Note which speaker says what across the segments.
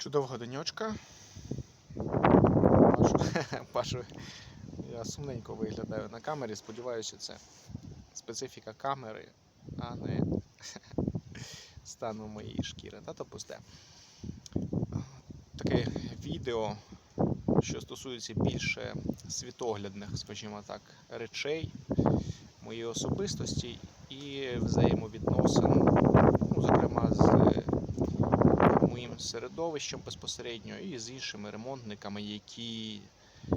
Speaker 1: Чудового денечка. Пашу, я сумненько виглядаю на камері. Сподіваюся, це специфіка камери, а не стану моєї шкіри. Та то пусте. Таке відео, що стосується більше світоглядних, скажімо так, речей, моєї особистості і взаємовідносин, ну, зокрема, з середовищем безпосередньо і з іншими ремонтниками, які е,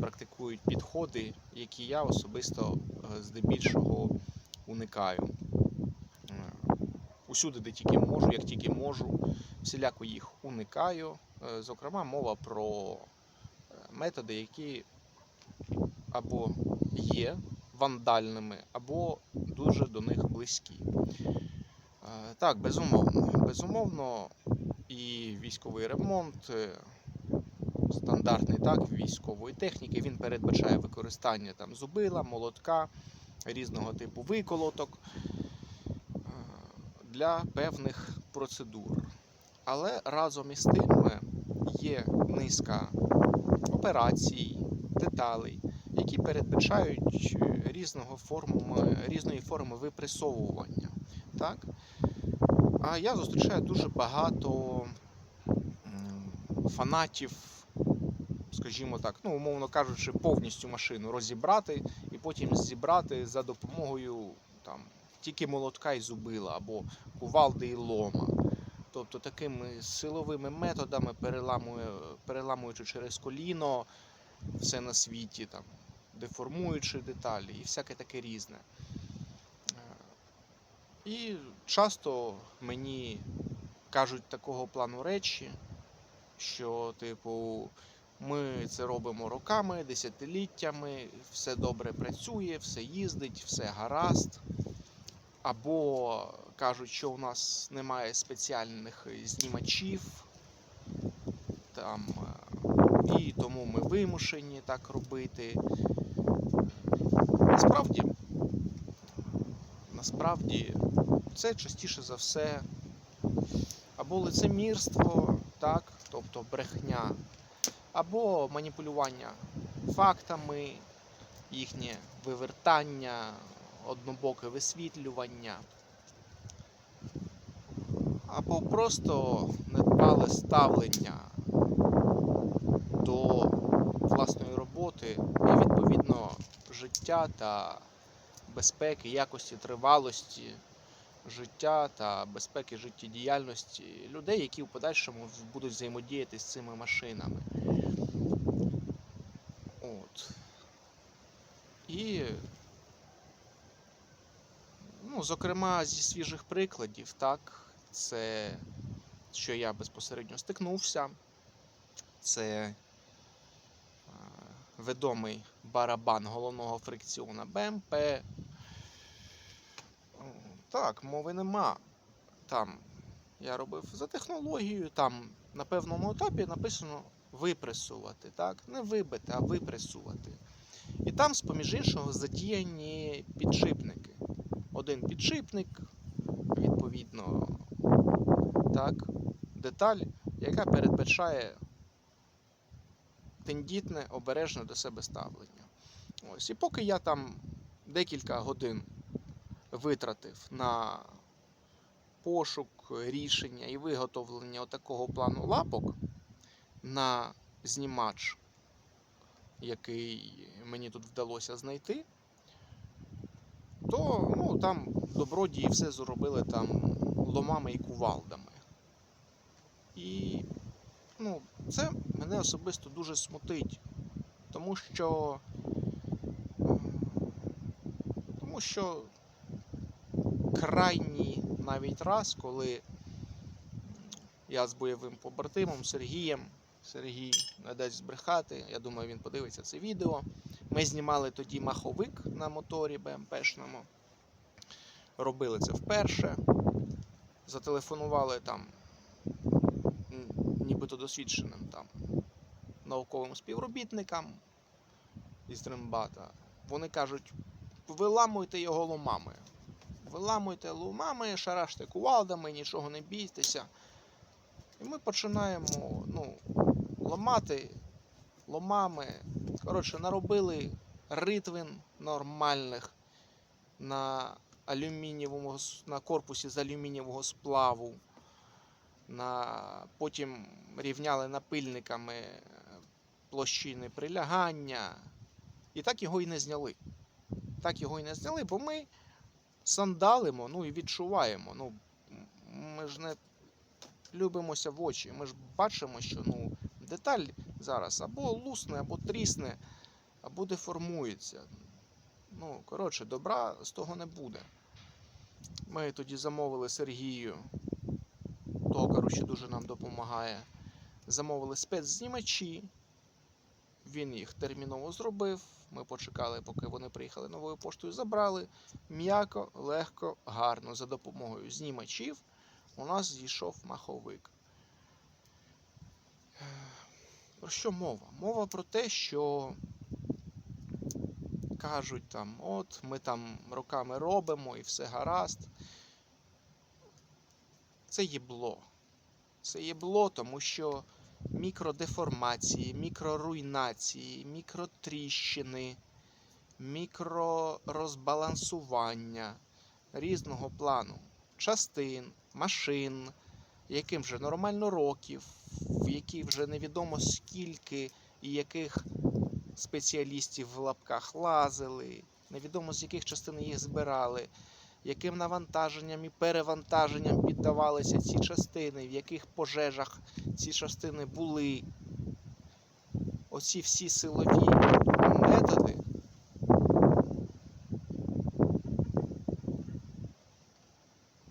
Speaker 1: практикують підходи, які я особисто е, здебільшого уникаю. Е, Усюди, де тільки можу, як тільки можу, всіляко їх уникаю. Зокрема, мова про методи, які або є вандальними, або дуже до них близькі. Так, безумовно. Безумовно, і військовий ремонт, е, стандартний так, військової техніки, він передбачає використання там зубила, молотка, різного типу виколоток е, для певних процедур. Але разом із тим е, є низка операцій, деталей, які передбачають різного форму, різної форми випресовування. Так? А я зустрічаю дуже багато фанатів, скажімо так, ну, умовно кажучи, повністю машину розібрати і потім зібрати за допомогою там, тільки молотка і зубила або кувалди і лома. Тобто такими силовими методами, переламуючи через коліно все на світі, там, деформуючи деталі і всяке таке різне. І часто мені кажуть такого плану речі, що, типу, ми це робимо роками, десятиліттями, все добре працює, все їздить, все гаразд. Або кажуть, що у нас немає спеціальних знімачів, там, е, і тому ми вимушені так робити. Насправді, насправді, це частіше за все або лицемірство, так, тобто брехня, або маніпулювання фактами, їхнє вивертання, однобоке висвітлювання, або просто недбале ставлення до власної роботи і відповідно життя та безпеки, якості тривалості життя та безпеки життєдіяльності людей, які в подальшому будуть взаємодіяти з цими машинами. От. І, ну, зокрема, зі свіжих прикладів, так, це що я безпосередньо стикнувся, це е, відомий барабан головного фрикціона БМП. Так, мови нема. Там я робив за технологією, там на певному етапі написано випресувати. Так? Не вибити, а випресувати. І там, з-поміж іншого, задіяні підшипники. Один підшипник, відповідно, так, деталь, яка передбачає тендітне, обережне до себе ставлення. Ось. І поки я там декілька годин витратив на пошук рішення і виготовлення такого плану лапок на знімач, який мені тут вдалося знайти, то ну, там добродії все зробили там ломами і кувалдами. І ну, це мене особисто дуже смутить, тому що тому що крайній навіть раз, коли я з бойовим побратимом Сергієм, Сергій не дасть збрехати, я думаю, він подивиться це відео. Ми знімали тоді маховик на моторі БМПшному. Робили це вперше. Зателефонували там нібито досвідченим там науковим співробітникам із Римбата. Вони кажуть, виламуйте його ломами. Виламуйте ломами, шараште кувалдами, нічого не бійтеся. І ми починаємо ну, ламати ломами. Коротше, наробили ритвин нормальних на алюмінієвому на корпусі з алюмінієвого сплаву. На, потім рівняли напильниками е, площини прилягання. І так його і не зняли. Так його і не зняли, бо ми сандалимо, ну і відчуваємо. Ну, ми ж не любимося в очі. Ми ж бачимо, що ну, деталь зараз або лусне, або трісне, або деформується. Ну, коротше, добра з того не буде. Ми тоді замовили Сергію, токару, що дуже нам допомагає. Замовили спецзнімачі. Він їх терміново зробив. Ми почекали, поки вони приїхали новою поштою, забрали. М'яко, легко, гарно. За допомогою знімачів у нас зійшов маховик. Про що мова? Мова про те, що кажуть там, от ми там роками робимо і все гаразд. Це єбло. Це єбло, тому що мікродеформації, мікроруйнації, мікротріщини, мікророзбалансування різного плану частин, машин, яким вже нормально років, в які вже невідомо скільки і яких спеціалістів в лапках лазили, невідомо з яких частин їх збирали, яким навантаженням і перевантаженням піддавалися ці частини, в яких пожежах ці частини були. Оці всі силові методи.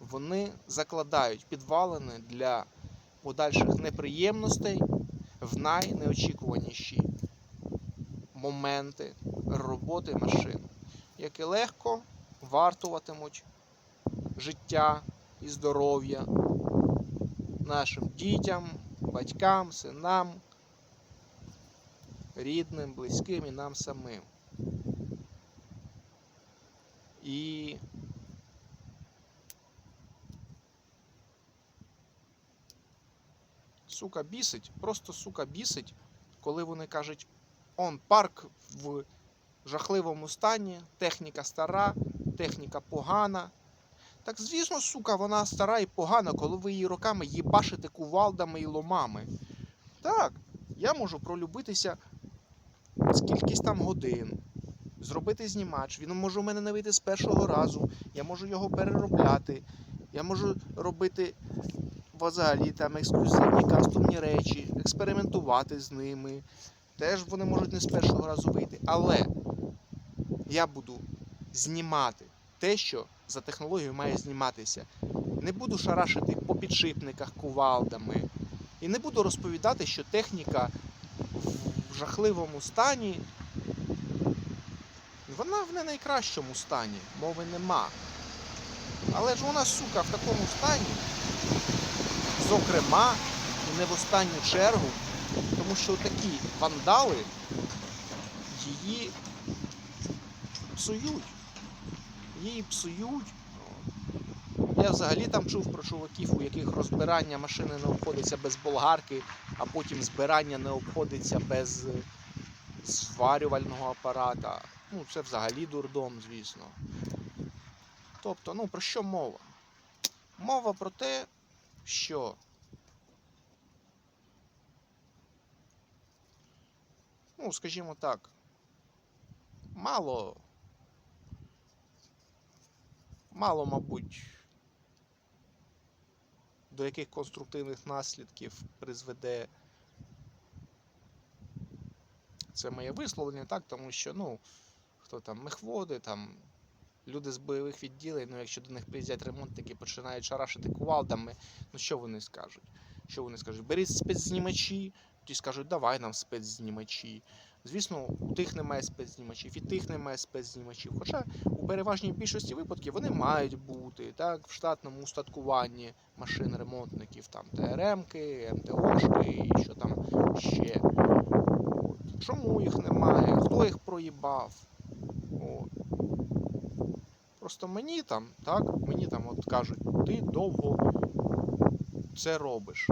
Speaker 1: Вони закладають підвалини для подальших неприємностей в найнеочікуваніші моменти роботи машин, які легко вартуватимуть життя і здоров'я нашим дітям, батькам, синам, рідним, близьким і нам самим. І сука бісить, просто сука бісить, коли вони кажуть, он парк в жахливому стані, техніка стара, техніка погана. Так звісно, сука, вона стара і погана, коли ви її роками їбашите кувалдами і ломами. Так, я можу пролюбитися скількись там годин, зробити знімач. Він може у мене не вийти з першого разу. Я можу його переробляти. Я можу робити взагалі там ексклюзивні кастомні речі, експериментувати з ними. Теж вони можуть не з першого разу вийти. Але я буду знімати те, що за технологією має зніматися. Не буду шарашити по підшипниках кувалдами. І не буду розповідати, що техніка в жахливому стані. Вона в не найкращому стані, мови нема. Але ж вона, сука, в такому стані, зокрема, і не в останню чергу, тому що такі вандали її псують. Її псують. Я взагалі там чув про чуваків, у яких розбирання машини не обходиться без болгарки, а потім збирання не обходиться без е, зварювального апарата. Ну, це взагалі дурдом, звісно. Тобто, ну про що мова? Мова про те, що ну, скажімо так, мало, мало, мабуть, до яких конструктивних наслідків призведе це моє висловлення, так, тому що, ну, хто там мехводи, там люди з бойових відділень, ну якщо до них приїздять ремонтники, починають шарашити кувалдами, ну що вони скажуть? Що вони скажуть? Беріть спецзнімачі, ті скажуть, давай нам спецзнімачі. Звісно, у тих немає спецзнімачів, і тих немає спецзнімачів. Хоча у переважній більшості випадків вони мають бути так, в штатному устаткуванні машин ремонтників, там ТРМки, МТОшки і що там ще. От. Чому їх немає? Хто їх проїбав? От. Просто мені там, так, мені там от кажуть, ти довго це робиш?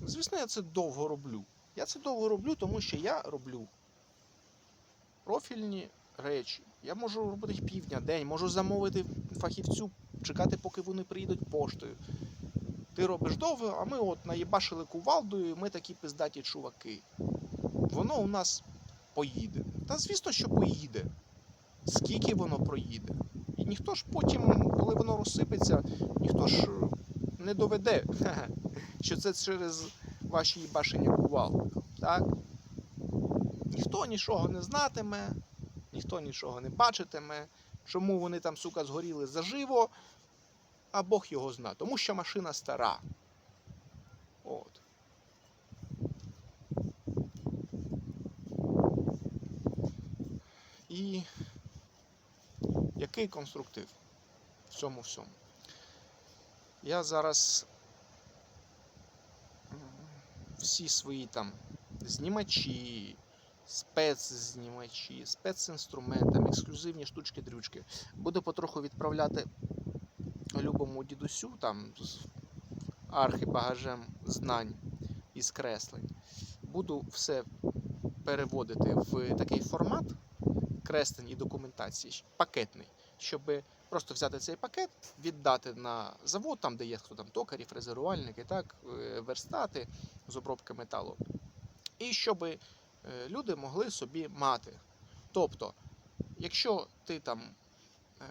Speaker 1: Звісно, я це довго роблю. Я це довго роблю, тому що я роблю профільні речі. Я можу робити їх півдня, день, можу замовити фахівцю, чекати, поки вони приїдуть поштою. Ти робиш довго, а ми от наїбашили кувалдою, ми такі пиздаті чуваки. Воно у нас поїде. Та звісно, що поїде. Скільки воно проїде. І ніхто ж потім, коли воно розсипеться, ніхто ж е, не доведе, що це через ваші їбашення кувалди. Так? Ніхто нічого не знатиме, ніхто нічого не бачитиме. Чому вони там, сука, згоріли заживо, а Бог його зна. Тому що машина стара. От. І який конструктив в цьому всьому? Я зараз всі свої там знімачі, спецзнімачі, спецінструментам, ексклюзивні штучки-дрючки буду потроху відправляти любому дідусю там з архібагажем знань і скреслень. Буду все переводити в такий формат креслень і документації, пакетний, щоб просто взяти цей пакет, віддати на завод, там, де є хто там токарі, фрезерувальники, так, е, верстати з обробки металу. І щоб е, люди могли собі мати. Тобто, якщо ти там, е,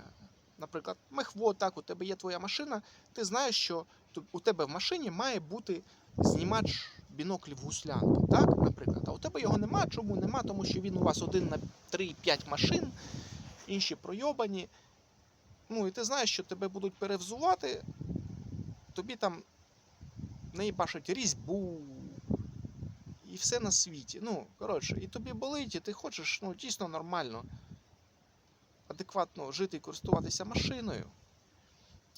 Speaker 1: наприклад, мехвод, так, у тебе є твоя машина, ти знаєш, що у тебе в машині має бути знімач біноклів гуслянки, так, наприклад. А у тебе його нема. Чому нема? Тому що він у вас один на 3-5 машин, інші пройобані. Ну і ти знаєш, що тебе будуть перевзувати, тобі там не бачать різьбу і все на світі. Ну, коротше, і тобі болить, і ти хочеш ну, дійсно нормально, адекватно жити і користуватися машиною.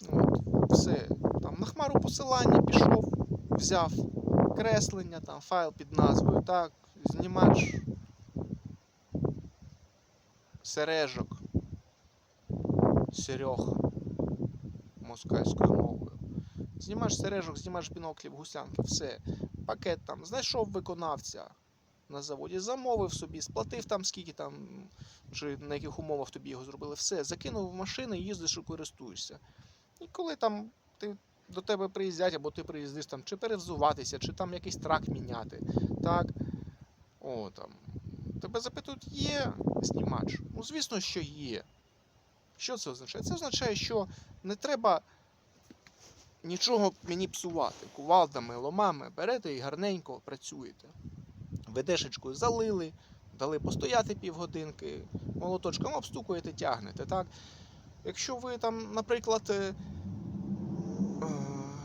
Speaker 1: От, все, там на хмару посилання пішов, взяв креслення, там файл під назвою, так, знімач сережок, серег москальською мовою. Знімаєш сережок, знімаєш біноклів, гусянки, все. Пакет там, знайшов виконавця на заводі, замовив собі, сплатив там скільки там, чи на яких умовах тобі його зробили, все, закинув в машину і їздиш і користуєшся. І коли там ти до тебе приїздять, або ти приїздиш там, чи перевзуватися, чи там якийсь трак міняти. Так. О, там. Тебе запитують, є знімач? Ну, звісно, що є. Що це означає? Це означає, що не треба нічого мені псувати. Кувалдами, ломами берете і гарненько працюєте. Ведешечкою залили, дали постояти півгодинки, молоточком обстукуєте, тягнете. Так? Якщо ви там, наприклад, е, е,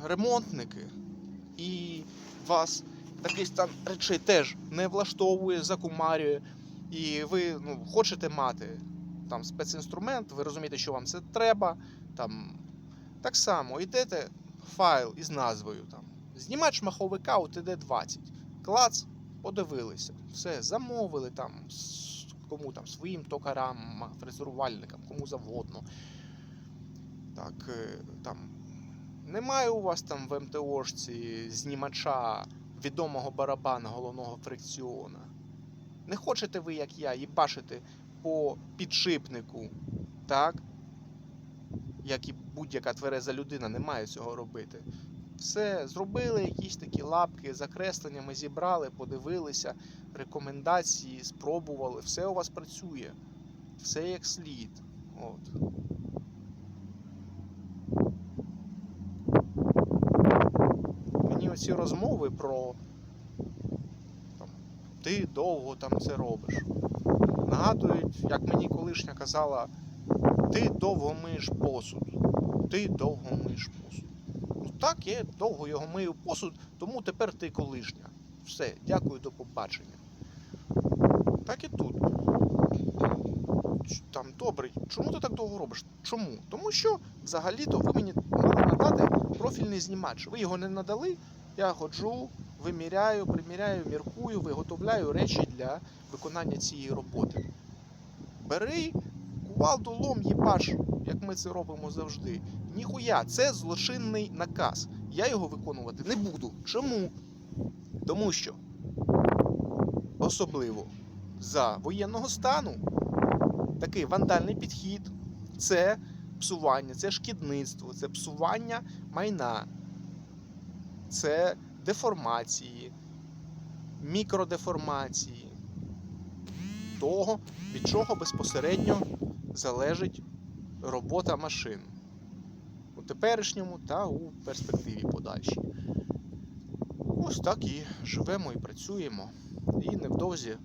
Speaker 1: ремонтники, і вас такий стан речей теж не влаштовує, закумарює, і ви ну, хочете мати там спецінструмент, ви розумієте, що вам це треба. Там, так само йдете файл із назвою там, знімач маховика у TD20. Клац, подивилися, все, замовили там кому там, своїм токарам, фрезерувальникам, кому завгодно. Так, е, там, немає у вас там в МТОшці знімача відомого барабана головного фрикціона. Не хочете ви, як я, їбашити по підшипнику, так? Як і будь-яка твереза людина не має цього робити. Все, зробили якісь такі лапки, закреслення, ми зібрали, подивилися, рекомендації, спробували, все у вас працює. Все як слід. От. Мені оці розмови про там, ти довго там це робиш. Нагадують, як мені колишня казала, ти довго миєш посуд. Ти довго миєш посуд. Ну так, я довго його мию посуд, тому тепер ти колишня. Все, дякую, до побачення. Так і тут. Там добре, чому ти так довго робиш? Чому? Тому що взагалі-то ви мені надати профільний знімач. Ви його не надали, я ходжу, виміряю, приміряю, міркую, виготовляю речі для виконання цієї роботи. Бери кувалду, лом, їбаш, як ми це робимо завжди. Ніхуя, це злочинний наказ. Я його виконувати не буду. Чому? Тому що особливо за воєнного стану такий вандальний підхід це псування, це шкідництво, це псування майна, це деформації, мікродеформації того, від чого безпосередньо залежить робота машин у теперішньому та у перспективі подальшій. Ось так і живемо і працюємо. І невдовзі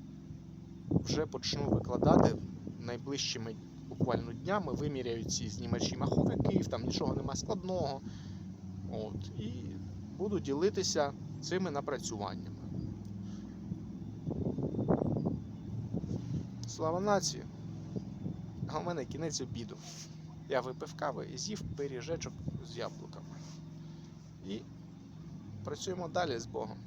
Speaker 1: вже почну викладати найближчими буквально днями, виміряю ці знімачі маховиків, там нічого нема складного. От, і буду ділитися цими напрацюваннями. Слава нації! А у мене кінець обіду. Я випив кави і з'їв пиріжечок з яблуками. І працюємо далі з Богом.